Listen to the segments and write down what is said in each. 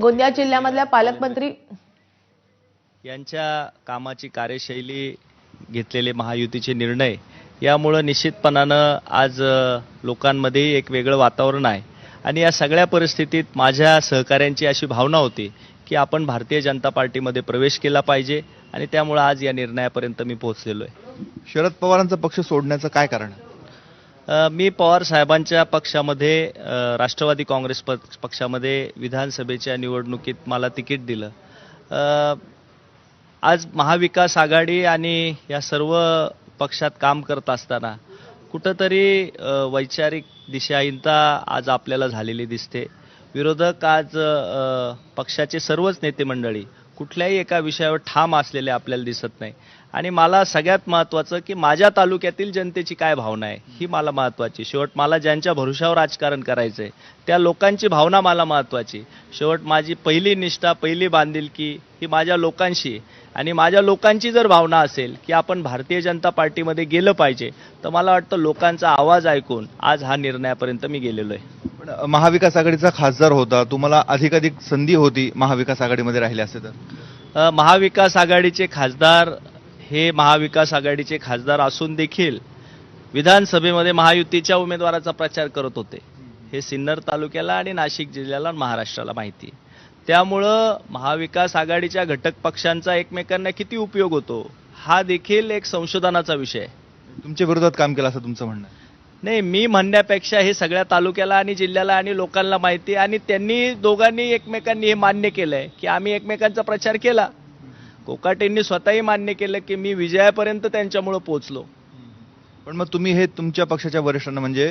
गोंदिया जिल्ह्यामधल्या पालकमंत्री यांच्या कामाची कार्यशैली घेतलेले महायुतीचे निर्णय यामुळं निश्चितपणानं आज लोकांमध्ये एक वेगळं वातावरण आहे आणि या सगळ्या परिस्थितीत माझ्या सहकाऱ्यांची अशी भावना होती की आपण भारतीय जनता पार्टीमध्ये प्रवेश केला पाहिजे आणि त्यामुळं आज या निर्णयापर्यंत मी पोहोचलेलो आहे शरद पवारांचा पक्ष सोडण्याचं काय कारण आहे? मी पवार साहेबांच्या पक्षामध्ये राष्ट्रवादी काँग्रेस पक्षामध्ये विधानसभेच्या निवडणुकीत मला तिकीट दिलं. आज महाविकास आघाडी आणि या सर्व पक्षात काम करत असताना कुठंतरी वैचारिक दिशाहीनता आज आपल्याला झालेली दिसते. विरोधक आज पक्षाचे सर्वच नेते मंडळी कुठल्याही एका विषयावर ठाम असलेले आपल्याला दिसत नाही. आणि मला सगळ्यात महत्त्वाचं की माझ्या तालुक्यातील जनतेची काय भावना आहे ही मला महत्त्वाची. शेवट मला ज्यांच्या भरोशावर राजकारण करायचं आहे त्या लोकांची भावना मला महत्त्वाची. शेवट माझी पहिली निष्ठा पहिली बांधिलकी ही माझ्या लोकांशी आणि माझ्या लोकांची जर भावना असेल की आपण भारतीय जनता पार्टीमध्ये गेलं पाहिजे तर मला वाटतं लोकांचा आवाज ऐकून आज हा निर्णयापर्यंत मी गेलेलो आहे. महाविकास आघाडीचा खासदार होता. तुम्हाला अधिकाधिक संधी होती महाविकास आघाडीमध्ये राहिले असते तर. महाविकास आघाडीचे खासदार हे महाविकास आघाडीचे खासदार असून देखील विधानसभेमध्ये महायुतीच्या उमेदवाराचा प्रचार करत होते. हे सिन्नर तालुक्याला आणि नाशिक जिल्ह्याला आणि महाराष्ट्राला माहिती त्यामुळं महाविकास आघाडीच्या घटक पक्षांचा एकमेकांना किती उपयोग होतो हा देखील एक संशोधनाचा विषय आहे. तुमच्या विरोधात काम केलं असं तुमचं म्हणणं. नाही मी म्हणण्यापेक्षा हे सगळ्या तालुक्याला आणि जिल्ह्याला आणि लोकांना माहिती आहे. आणि त्यांनी दोघांनी एकमेकांनी हे मान्य केलंय की आम्ही एकमेकांचा प्रचार केला. कोकाटेंनी स्वतःही मान्य केलं की मी विजयापर्यंत त्यांच्यामुळं पोहोचलो. पण मग तुम्ही हे तुमच्या पक्षाच्या वरिष्ठांना म्हणजे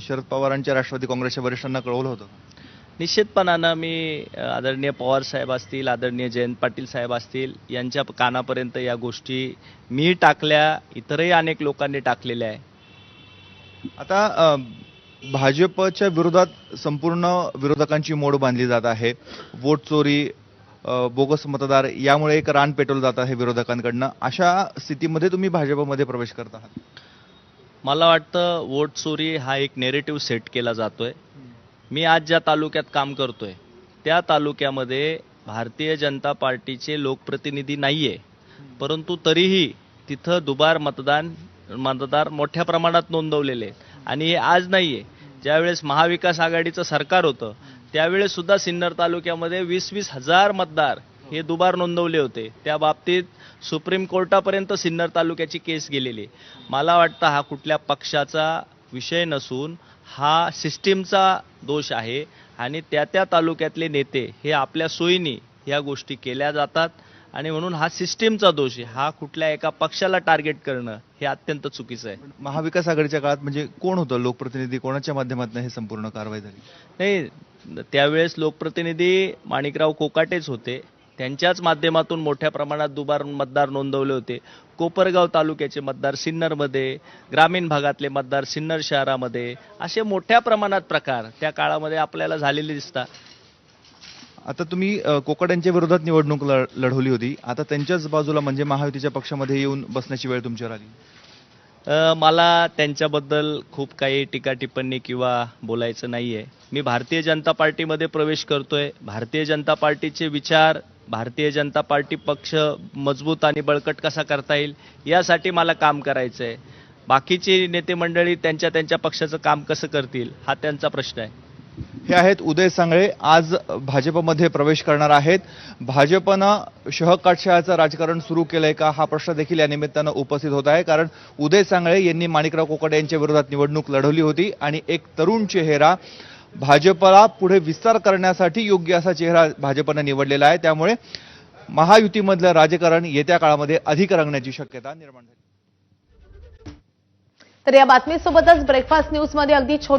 शरद पवारांच्या राष्ट्रवादी काँग्रेसच्या वरिष्ठांना कळवलं होतं? निश्चितपणानं मी आदरणीय पवार साहेब असतील आदरणीय जयंत पाटील साहेब असतील यांच्या कानापर्यंत या गोष्टी मी टाकल्या. इतरही अनेक लोकांनी टाकलेल्या आहे आता भाजपच्या विरोधात संपूर्ण विरोधकांची मोड बांधली जात आहे. वोट चोरी बोगस मतदार यामुळे एक रान पेटवलं जात आहे विरोधकांकडनं. अशा स्थितीमध्ये तुम्ही भाजपमध्ये प्रवेश करत आहात. मला वाटतं वोट चोरी हा एक नेरेटिव्ह सेट केला जातोय. मी आज ज्या तालुक्यात काम करतोय त्या तालुक्यामध्ये भारतीय जनता पार्टीचे लोकप्रतिनिधी नाहीये. परंतु तरीही तिथं दुबार मतदान मतदार मोठ्या प्रमाणात नोंदवलेले आणि हे आज नाही आहे ज्यावेळेस महाविकास आघाडीचं सरकार होतं त्यावेळेस सुद्धा सिन्नर तालुक्यामध्ये वीस वीस हजार मतदार हे दुबार नोंदवले होते. त्या बाबतीत सुप्रीम कोर्टापर्यंत सिन्नर तालुक्याची केस गेलेली मला वाटतं हा कुठल्या पक्षाचा विषय नसून हा सिस्टीमचा दोष आहे. आणि त्या त्या तालुक्यातले नेते हे आपल्या सोयीने ह्या गोष्टी केल्या जातात. आणि म्हणून हा सिस्टीमचा दोष आहे. हा कुठल्या एका पक्षाला टार्गेट करणं हे अत्यंत चुकीचं आहे. महाविकास आघाडीच्या काळात म्हणजे कोण होतं? लोकप्रतिनिधी कोणाच्या माध्यमातून हे संपूर्ण कारवाई झाली? नाही त्यावेळेस लोकप्रतिनिधी माणिकराव कोकाटेच होते. त्यांच्याच माध्यमातून मोठ्या प्रमाणात दुबार मतदार नोंदवले होते. कोपरगाव तालुक्याचे मतदार सिन्नरमध्ये ग्रामीण भागातले मतदार सिन्नर शहरामध्ये असे मोठ्या प्रमाणात प्रकार त्या काळामध्ये आपल्याला झालेले दिसतात. आता तुम्ही कोकड्यांच्या विरोधात निवडणूक लढवली होती. आता त्यांच्याच बाजूला म्हणजे महायुतीच्या पक्षामध्ये येऊन बसण्याची वेळ तुमच्यावर आली. मला त्यांच्याबद्दल खूप काही टीका टिप्पणी किंवा बोलायचं नाही आहे मी भारतीय जनता पार्टीमध्ये प्रवेश करतोय. भारतीय जनता पार्टीचे विचार भारतीय जनता पार्टी पक्ष मजबूत आणि बळकट कसा करता येईल यासाठी मला काम करायचं आहे बाकीची नेते मंडळी त्यांच्या त्यांच्या पक्षाचं काम कसं करतील हा त्यांचा प्रश्न आहे. हे आहेत उदय सांगळे. आज भाजपमध्ये प्रवेश करणार आहेत. भाजपनं शहकाटशहाचं राजकारण सुरू केलंय का? हा प्रश्न देखील या निमित्तानं उपस्थित होत आहे. कारण उदय सांगळे यांनी माणिकराव कोकडे यांच्या विरोधात निवडणूक लढवली होती आणि एक तरुण चेहरा भाजपला पुढे विस्तार करण्यासाठी योग्य असा चेहरा भाजपनं निवडलेला आहे. त्यामुळे महायुतीमधलं राजकारण येत्या काळामध्ये अधिक रंगण्याची शक्यता निर्माण झाली. तर या बातमीसोबतच ब्रेकफास्ट न्यूजमध्ये अगदी छोट